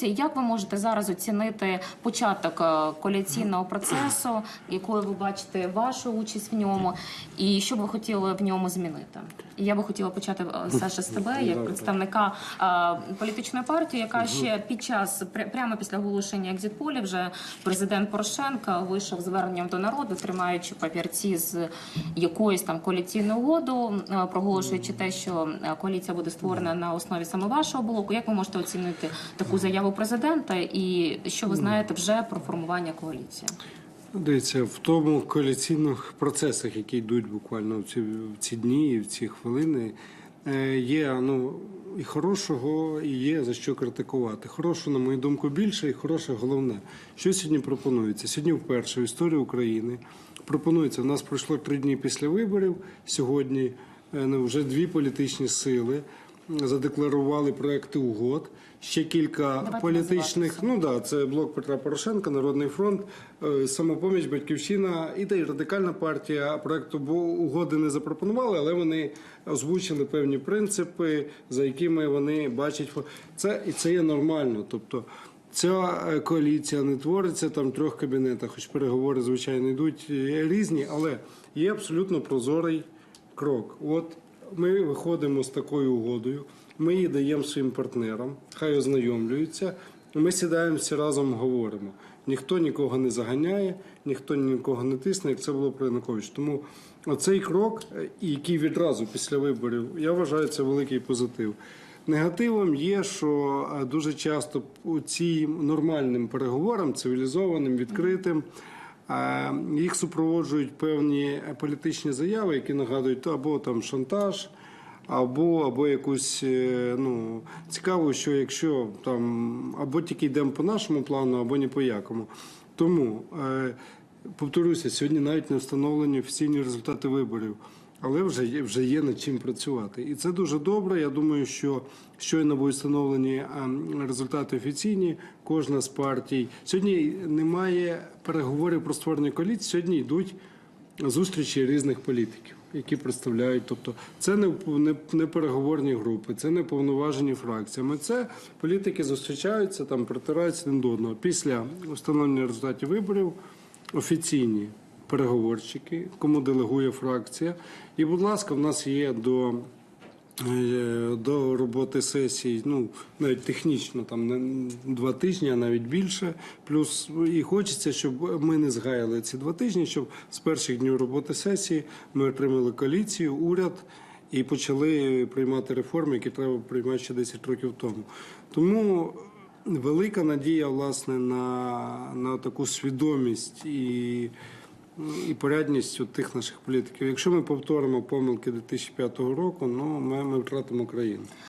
Як ви можете зараз оцінити початок е, коаліційного процесу, якою ви бачите вашу участь в ньому, і що ви хотіли в ньому змінити? Я би хотіла почати е, Саша з тебе, як представника е, політичної партії, яка ще під час прямо після оголошення екзитполів вже президент Порошенко вийшов зверненням до народу, тримаючи папірці з якоюсь там коаліційною угоду, проголошуючи те, що коаліція буде створена на основі саме вашого блоку. Як ви можете оцінити таку заяву президента, і що ви знаєте вже про формування коаліції? Дивіться, в тому коаліційних процесах, які йдуть буквально в ці, в ці дні і в ці хвилини, е, є ну, і хорошого, і є за що критикувати. Хорошого, на мою думку, більше, і хороше головне. Що сьогодні пропонується? Сьогодні вперше в історії України пропонується. У нас пройшло три дні після виборів. Сьогодні е, ну, вже дві політичні сили задекларували проекти угод. Ще кілька Давайте політичних, ну да, це блок Петра Порошенка, Народний фронт, е, самопоміч, Батьківщина і та й радикальна партія проекту угоди не запропонували, але вони озвучили певні принципи, за якими вони бачать це, і це є нормально. Тобто ця е, коаліція не твориться там в трьох кабінетах, хоч переговори, звичайно, йдуть е, різні, але є абсолютно прозорий крок. От ми виходимо з такою угодою, ми її даємо своїм партнерам, хай ознайомлюються. Ми сідаємо всі разом, говоримо. Ніхто нікого не заганяє, ніхто нікого не тисне, як це було при Януковичі. Тому оцей крок, який відразу після виборів, я вважаю, це великий позитив. Негативом є, що е, дуже часто у цим нормальним переговорам, цивілізованим, відкритим, їх супроводжують певні політичні заяви, які нагадують або там шантаж, або, або якусь е, ну, цікаво, що якщо там або тільки йдемо по нашому плану, або ні по якому. Тому е, повторюся, сьогодні навіть не встановлені офіційні результати виборів. Але вже є, вже є над чим працювати, і це дуже добре. Я думаю, що щойно будуть встановлені результати офіційні. Кожна з партій сьогодні немає переговорів про створення коаліції. Сьогодні йдуть зустрічі різних політиків, які представляють. Тобто, це не, не, не переговорні групи, це не повноважені фракціями. Це політики зустрічаються там, притираються один до одного. Після встановлення результатів виборів офіційні переговорщики, кому делегує фракція. І, будь ласка, в нас є до. е, До роботи сесій, ну навіть технічно, там не два тижні, а навіть більше. Плюс і хочеться, щоб ми не згаяли ці два тижні, щоб з перших днів роботи сесії ми отримали коаліцію, уряд і почали приймати реформи, які треба приймати ще 10 років тому. Тому велика надія власне на, на таку свідомість і і порядність у тих наших політиків. Якщо ми повторимо помилки 2005 року, ну ми, ми втратимо країну.